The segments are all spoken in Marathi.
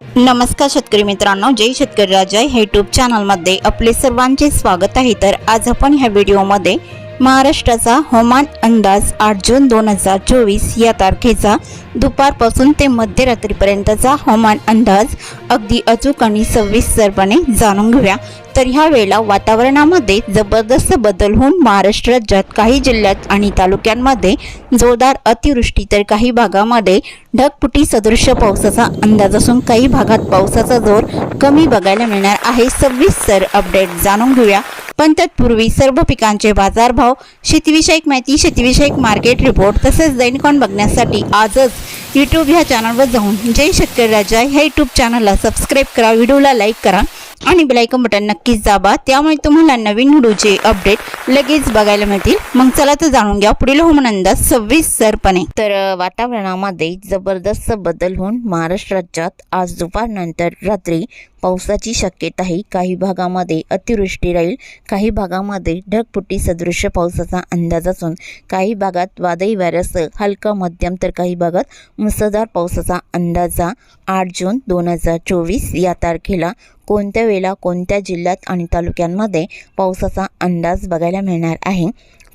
नमस्कार शेतकरी मित्रांनो जय शेतकरी राजा. हे यूट्यूब चॅनलमध्ये आपले सर्वांचे स्वागत आहे. तर आज आपण ह्या व्हिडिओमध्ये महाराष्ट्राचा हवामान अंदाज आठ जून दोन हजार चोवीस या तारखेचा दुपारपासून ते मध्यरात्रीपर्यंतचा हवामान अंदाज अगदी अचूक आणि सविस्तरपणे जाणून घेऊया. तर ह्या वेळेला वातावरणामध्ये जबरदस्त बदल होऊन महाराष्ट्र राज्यात काही जिल्ह्यात आणि तालुक्यांमध्ये जोरदार अतिवृष्टी तर काही भागामध्ये ढगपुटी सदृश्य पावसाचा अंदाज असून काही भागात पावसाचा जोर कमी बघायला मिळणार आहे. सविस्तर अपडेट जाणून घेऊया. पण तत्पूर्वी सर्व पिकांचे बाजारभाव शेतीविषयक माहिती शेतीविषयक मार्केट रिपोर्ट तसेच दैनिकॉन बघण्यासाठी आजच यूट्यूब ह्या चॅनलवर जाऊन जय शेतकरी राजा ह्या यूट्यूब चॅनलला सबस्क्राईब करा व्हिडिओला लाईक करा आणि बेलायकन बटन नक्कीच दाबा. त्यामुळे तुम्हाला नवीन व्हिडिओचे अपडेट लगेच बघायला मिळतील. मग चला तर जाणून घ्या. पुढील हवामान अंदाज सविस्तरपणे तर वातावरणामध्ये जबरदस्त बदल होऊन महाराष्ट्र राज्यात आज दुपारनंतर रात्री पावसाची शक्यता आहे काही भागामध्ये अतिवृष्टी राहील. काही भागामध्ये ढगफुटी सदृश्य पावसाचा अंदाज असून काही भागात वादळी वाऱ्यासह हलका मध्यम तर काही भागात मुसळधार पावसाचा अंदाजा आठ जून दोन हजार चोवीस या तारखेला कोणत्या वेळेला कोणत्या जिल्ह्यात आणि तालुक्यांमध्ये पावसाचा अंदाज बघायला मिळणार आहे?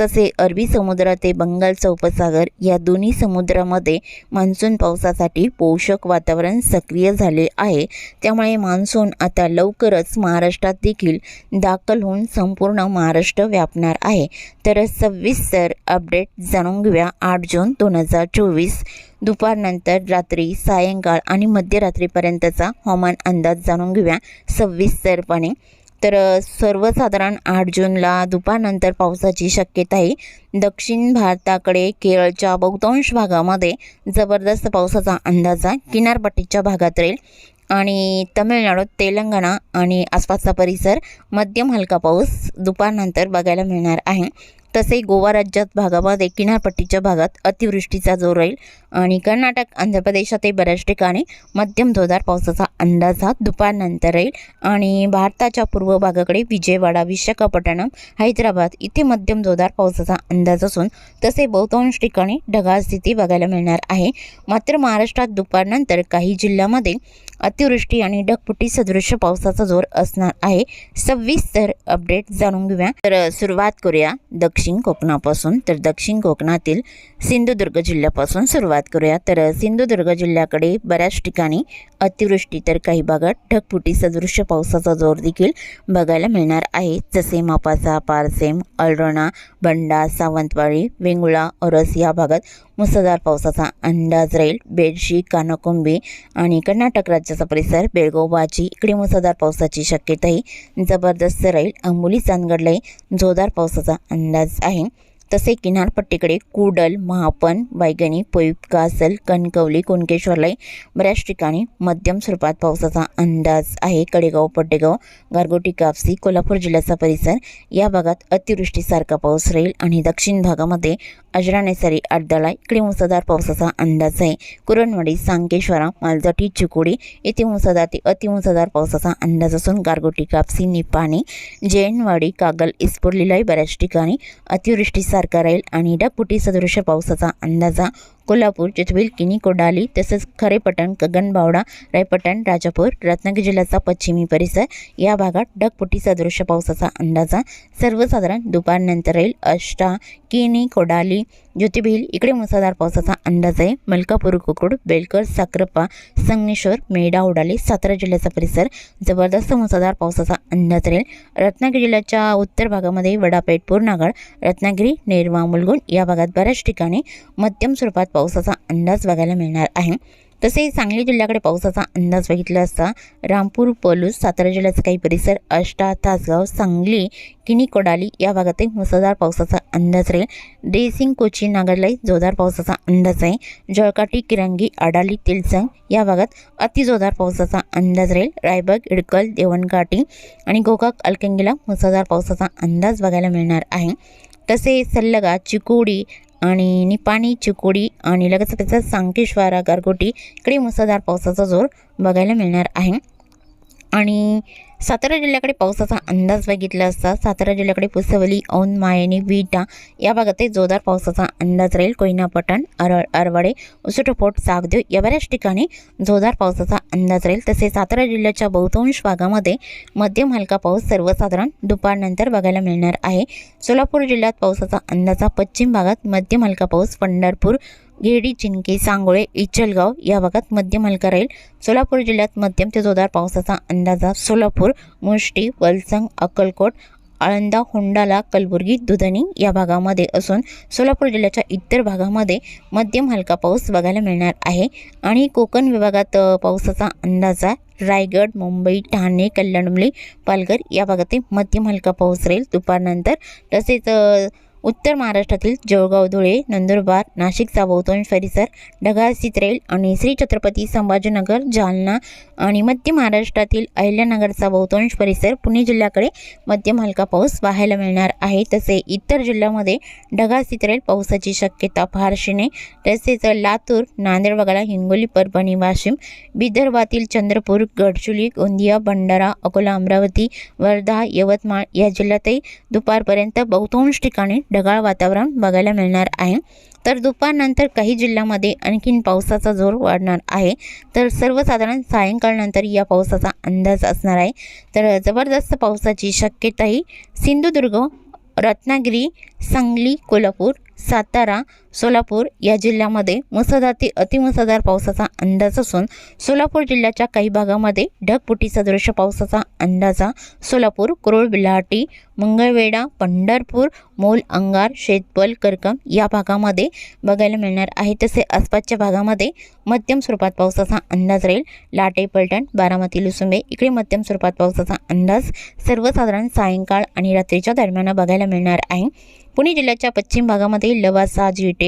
तसे अरबी समुद्र ते बंगालचा उपसागर या दोन्ही समुद्रामध्ये मान्सून पावसासाठी पोषक वातावरण सक्रिय झाले आहे. त्यामुळे मान्सून आता लवकरच महाराष्ट्रात देखील दाखल होऊन संपूर्ण महाराष्ट्र व्यापणार आहे. तर सविस्तर अपडेट जाणून घेऊया आठ जून दोन हजार चोवीस दुपारनंतर रात्री सायंकाळ आणि मध्यरात्रीपर्यंतचा हवामान अंदाज जाणून घेऊया सविस्तरपणे तर सर्वसाधारण आठ जूनला दुपारनंतर पावसाची शक्यता आहे दक्षिण भारताकडे केरळच्या बहुतांश भागामध्ये जबरदस्त पावसाचा अंदाज आहे किनारपट्टीच्या भागात राहील. आणि तमिळनाडू तेलंगणा आणि आसपासचा परिसर मध्यम हलका पाऊस दुपारनंतर बघायला मिळणार आहे. तसे गोवा राज्यात भागामध्ये किनारपट्टीच्या भागात अतिवृष्टीचा जोर राहील आणि कर्नाटक आंध्र प्रदेशातही बऱ्याच ठिकाणी मध्यम जोरदार पावसाचा अंदाज हा दुपारनंतर राहील. आणि भारताच्या पूर्व भागाकडे विजयवाडा विशाखापट्टणम हैदराबाद इथे मध्यम जोरदार पावसाचा अंदाज असून तसे बहुतांश ठिकाणी ढगाळ स्थिती बघायला मिळणार आहे. मात्र महाराष्ट्रात दुपारनंतर काही जिल्ह्यामध्ये अतिवृष्टी आणि ढगफुटी सदृश्य पावसाचा जोर असणार आहे. सविस्तर अपडेट जाणून घेऊया. तर सुरुवात करूया दक्षिण कोकणापासून. तर दक्षिण कोकणातील सिंधुदुर्ग जिल्ह्यापासून सुरुवात करूया. तर सिंधुदुर्ग जिल्ह्याकडे बऱ्याच ठिकाणी अतिवृष्टी तर काही भागात ढगफुटी सदृश्य पावसाचा जोर देखील बघायला मिळणार आहे. जसे मापासा पारसेम अलरणा बंडा सावंतवाडी वेंगुळा ओरस या भागात मुसळधार पावसाचा अंदाज राहील. बेडशी कानाकुंबी आणि कर्नाटक राज्याचा परिसर बेळगाव बाजी. इकडे मुसळधार पावसाची शक्यताही जबरदस्त राहील. अंबोली चांदगडलाही जोरदार पावसाचा अंदाज आहे. तसे किनारपट्टीकडे कुडल महापन बैगणी पोईप कासल कणकवली कुणकेश्वरलाई बऱ्याच ठिकाणी मध्यम स्वरूपात पावसाचा अंदाज आहे. कडेगाव पड्डेगाव गारगोटी कापसी कोल्हापूर जिल्ह्याचा परिसर या भागात अतिवृष्टीसारखा पाऊस राहील आणि दक्षिण भागामध्ये अजरानेसरी आडदळा इकडे मुसळधार पावसाचा अंदाज आहे. कुरणवाडी सांकेश्वरा मालजाटी चिकोडी येथे मुसळधार ते अतिमुसळधार पावसाचा अंदाज असून गारगोटी कापसी निपाणी जैनवाडी कागल इस्पोर्लीलाही बऱ्याच ठिकाणी अतिवृष्टीसारखा राहील आणि ढगफुटी सदृश्य पावसाचा अंदाजा कोल्हापूर चितविल किनी कोडाली तसेच खरेपटण गगनबावडा रायपटण राजापूर रत्नागिरी जिल्ह्याचा पश्चिमी परिसर या भागात ढगपुटीचा दृश्य पावसाचा अंदाजा सर्वसाधारण दुपारनंतर राहील अष्टा किनी कोडाली ज्योतिबिल इकडे मुसळधार पावसाचा अंदाज आहे. मलकापूर कुकुड बेलकर साक्रप्पा संगमेश्वर मेढा उडाली सातारा जिल्ह्याचा परिसर जबरदस्त मुसळधार पावसाचा अंदाज राहील. रत्नागिरी जिल्ह्याच्या उत्तर भागामध्ये वडापेठ पूर्णागड रत्नागिरी नेरवा मुलगुण या भागात बऱ्याच ठिकाणी मध्यम स्वरूपात पावसाचा अंदाज बघायला मिळणार आहे. तसेच सांगली जिल्ह्याकडे पावसाचा अंदाज बघितला असता रामपूर पलूस सातारा जिल्ह्याचा काही परिसर आष्टा तासगाव सांगली किनी कोडाली या भागातही मुसळधार पावसाचा अंदाज राहील. डेसिंग कोची नागरलाई जोरदार पावसाचा अंदाज आहे. जळकाटी किरंगी आडाली तिलसंग या भागात अतिजोरदार पावसाचा अंदाज राहील. रायबग इडकल देवणकाटी आणि गोकाक अलकंगीला मुसळधार पावसाचा अंदाज बघायला मिळणार आहे. तसे सल्लगा चिकोडी आणि निपाणी चिकोडी आणि लगेच त्याचा सांकेश्वारा गारगोटी इकडे मुसळधार पावसाचा जोर बघायला मिळणार आहे. आणि सातारा जिल्ह्याकडे पावसाचा अंदाज बघितला असता सातारा जिल्ह्याकडे पुसवली औंध मायनी विटा या भागातही जोरदार पावसाचा अंदाज राहील. कोयना पठाण अर अरवाडे उसुटफोट सागदेव या बऱ्याच ठिकाणी जोरदार पावसाचा अंदाज राहील. तसेच सातारा जिल्ह्याच्या बहुतांश भागामध्ये मध्यम हलका पाऊस सर्वसाधारण दुपारनंतर बघायला मिळणार आहे. सोलापूर जिल्ह्यात पावसाचा अंदाजा पश्चिम भागात मध्यम हलका पाऊस पंढरपूर गिरडी चिंकी सांगोळे इचलगाव या भागात मध्यम हलका राहील. सोलापूर जिल्ह्यात मध्यम ते जोरदार पावसाचा अंदाजा सोलापूर मुष्टी वलसंग अक्कलकोट आळंदा होंडाला कलबुर्गी दुधनी या भागामध्ये असून सोलापूर जिल्ह्याच्या इतर भागामध्ये मध्यम हलका पाऊस बघायला मिळणार आहे. आणि कोकण विभागात पावसाचा अंदाजा रायगड मुंबई ठाणे कल्याणमुली पालघर या भागातही मध्यम हलका पाऊस राहील दुपारनंतर. तसेच उत्तर महाराष्ट्रातील जळगाव धुळे नंदुरबार नाशिकचा बहुतांश परिसर ढगाळ चित्रेल आणि श्री छत्रपती संभाजीनगर जालना आणि मध्य महाराष्ट्रातील अहिल्यानगरचा बहुतांश परिसर पुणे जिल्ह्याकडे मध्यम हलका पाऊस पाहायला मिळणार आहे. तसे इतर जिल्ह्यामध्ये ढगाळ चित्रेल पावसाची शक्यता फारशी नाही तसेच लातूर नांदेड वगळा हिंगोली परभणी वाशिम विदर्भातील चंद्रपूर गडचुली गोंदिया भंडारा अकोला अमरावती वर्धा यवतमाळ या जिल्ह्यातही दुपारपर्यंत बहुतांश ठिकाणी ढगाळ वातावरण बघायला मिळणार आहे. तर दुपारनंतर काही जिल्ह्यामध्ये आणखीन पावसाचा जोर वाढणार आहे. तर सर्वसाधारण सायंकाळनंतर या पावसाचा अंदाज असणार आहे. तर जबरदस्त पावसाची शक्यताही सिंधुदुर्ग रत्नागिरी सांगली कोल्हापूर सातारा सोलापूर या जिल्ह्यामध्ये मुसळधार ते अतिमुसळधार पावसाचा अंदाज असून सोलापूर जिल्ह्याच्या काही भागामध्ये ढगपुटीचा दृश्य पावसाचा अंदाजा सोलापूर कुरोळ बिल्हाटी मंगळवेढा पंढरपूर मोल अंगार शेतपल करकम या भागामध्ये बघायला मिळणार आहे. तसे आसपासच्या भागामध्ये मध्यम स्वरूपात पावसाचा अंदाज राहील. लाटे पलटण बारामती लुसुंबे इकडे मध्यम स्वरूपात पावसाचा अंदाज सर्वसाधारण सायंकाळ आणि रात्रीच्या दरम्यान बघायला मिळणार आहे. पुणे जिल्ह्याच्या पश्चिम भागामध्ये लवासा जिटे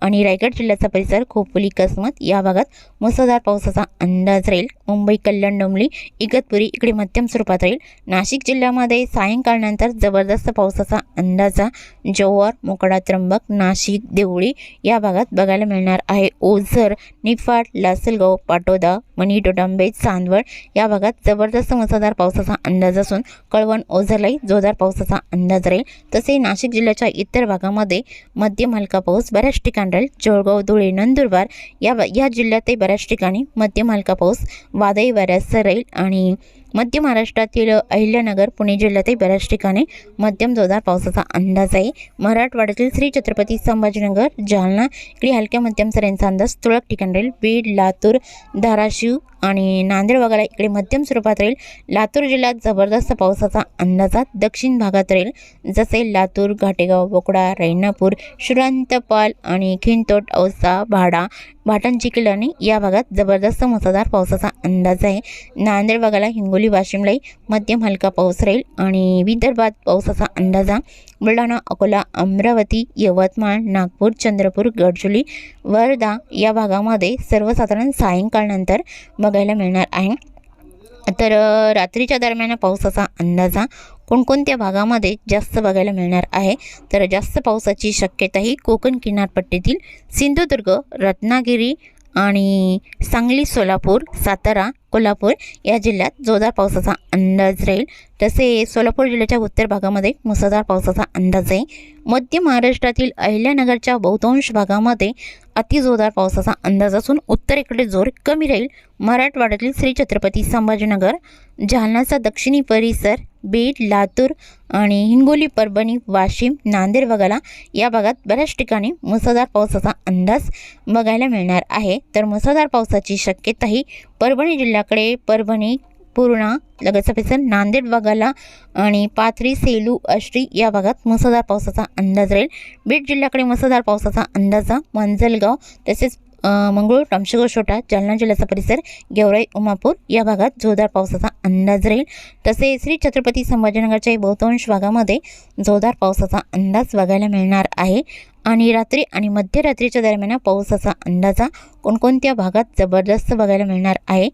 आणि रायगड जिल्ह्याचा परिसर खोपोली कसमत या भागात मुसळधार पावसाचा अंदाज राहील. मुंबई कल्याण डोंबली इगतपुरी इकडे मध्यम स्वरूपात राहील. नाशिक जिल्ह्यामध्ये सायंकाळनंतर जबरदस्त पावसाचा अंदाजा. जव्हार मोकडा त्र्यंबक नाशिक देवळी या भागात बघायला मिळणार आहे. ओझर निफाड लासलगाव पाटोदा मणी डोडांबे चांदवड या भागात जबरदस्त मुसळधार पावसाचा अंदाज असून कळवण ओझरलाही जोरदार पावसाचा अंदाज राहील. तसे नाशिक जिल्ह्याच्या इतर भागामध्ये मध्यम हलका पाऊस बऱ्याच ठिकाणी राहील जळगाव धुळे नंदुरबार या या जिल्ह्यातही बऱ्याच ठिकाणी मध्यम हलका पाऊस वादळी वाऱ्यासह राहील आणि मध्य महाराष्ट्रातील अहिल्यानगर पुणे जिल्ह्यातही बऱ्याच ठिकाणी मध्यम जोरदार पावसाचा अंदाज आहे. मराठवाड्यातील श्री छत्रपती संभाजीनगर जालना इकडे हलक्या मध्यम सऱ्यांचा अंदाज तुरळक ठिकाणी राहील. बीड लातूर धाराशिव आणि नांदेड वगैरे इकडे मध्यम स्वरूपात राहील. लातूर जिल्ह्यात जबरदस्त पावसाचा अंदाजा दक्षिण भागात राहील. जसे लातूर घाटेगाव बोकडा रैनापूर श्रांतपाल आणि खिंतोट औसा भाडा पाटण चिखल आणि या भागात जबरदस्त मुसळधार पावसाचा अंदाज आहे. नांदेड भागाला हिंगोली वाशिमलाही मध्यम हलका पाऊस राहील आणि विदर्भात पावसाचा अंदाजा बुलढाणा अकोला अमरावती यवतमाळ नागपूर चंद्रपूर गडचुली वर्धा या भागामध्ये सर्वसाधारण सायंकाळनंतर बघायला मिळणार आहे. तर रात्रीच्या दरम्यान पावसाचा अंदाजा कोणकोणत्या भागामध्ये जास्त बघायला मिळणार आहे? तर जास्त पावसाची शक्यता ही कोकण किनारपट्टीतील सिंधुदुर्ग रत्नागिरी आणि सांगली सोलापूर सातारा कोल्हापूर या जिल्ह्यात जोरदार पावसाचा अंदाज राहील. तसे सोलापूर जिल्ह्याच्या उत्तर भागामध्ये मुसळधार पावसाचा अंदाज आहे. मध्य महाराष्ट्रातील अहिल्यानगरच्या बहुतांश भागामध्ये अतिजोरदार पावसाचा अंदाज असून उत्तरेकडे जोर कमी राहील. मराठवाड्यातील श्री छत्रपती संभाजीनगर जालनाचा दक्षिणी परिसर बीड लातूर आणि हिंगोली परभणी वाशिम नांदेड वगळा या भागात बऱ्याच ठिकाणी मुसळधार पावसाचा अंदाज बघायला मिळणार आहे. तर मुसळधार पावसाची शक्यताही परभणी जिल्ह्याकडे परभणी पूर्णा लगतचा परिसर नांदेड वगळा आणि पाथरी सेलू अष्टी या भागात मुसळधार पावसाचा अंदाज राहील. बीड जिल्ह्याकडे मुसळधार पावसाचा अंदाज मंजलगाव तसेच मंगळूर रामशेगाव छोटा जालना जिल्ह्याचा परिसर गेवराई उमापूर या भागात जोरदार पावसाचा अंदाज राहील. तसे श्री छत्रपती संभाजीनगरच्या बहुतांश भागामध्ये जोरदार पावसाचा अंदाज बघायला मिळणार आहे. आणि रात्री आणि मध्यरात्रीच्या दरम्यान पावसाचा अंदाजा कोणकोणत्या भागात जबरदस्त बघायला मिळणार आहे.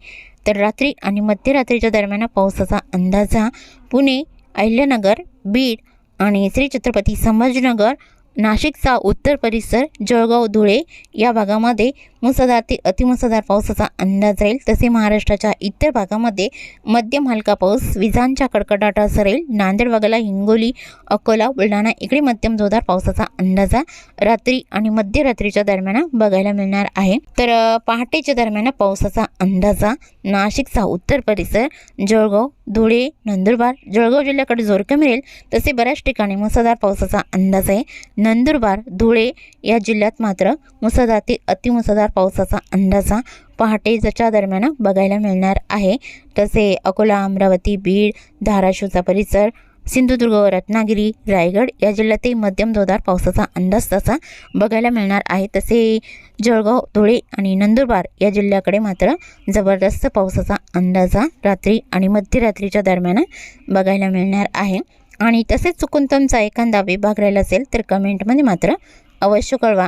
तर रात्री आणि मध्यरात्रीच्या दरम्यान पावसाचा अंदाजा पुणे अहिल्यानगर बीड आणि श्री छत्रपती संभाजीनगर नाशिकचा उत्तर परिसर जळगाव धुळे या भागामध्ये मुसळधार ते अतिमुसळधार पावसाचा अंदाज राहील. तसे महाराष्ट्राच्या इतर भागामध्ये मध्यम हलका पाऊस विजांच्या कडकडाटासह राहील नांदेड वगळा हिंगोली अकोला बुलढाणा इकडे मध्यम जोरदार पावसाचा अंदाज रात्री आणि मध्यरात्रीच्या दरम्यान बघायला मिळणार आहे. तर पहाटेच्या दरम्यान पावसाचा अंदाजा नाशिकचा उत्तर परिसर जळगाव धुळे नंदुरबार जळगाव जिल्ह्याकडे जोर कमी राहील. तसे बऱ्याच ठिकाणी मुसळधार पावसाचा अंदाज आहे. नंदुरबार धुळे या जिल्ह्यात मात्र मुसळधार ते अतिमुसळधार पावसाचा अंदाजा पहाटेच्या दरम्यान बघायला मिळणार आहे. तसे अकोला अमरावती बीड धाराशिवचा परिसर सिंधुदुर्ग रत्नागिरी रायगड या जिल्ह्यातही मध्यम जोरदार पावसाचा अंदाज तसा बघायला मिळणार आहे. तसे जळगाव धुळे आणि नंदुरबार या जिल्ह्याकडे मात्र जबरदस्त पावसाचा अंदाजा रात्री आणि मध्यरात्रीच्या दरम्यान बघायला मिळणार आहे. आणि तसेच चुकून तुमचा एखादा विभाग राहिला असेल तर कमेंटमध्ये मात्र अवश्य कळवा.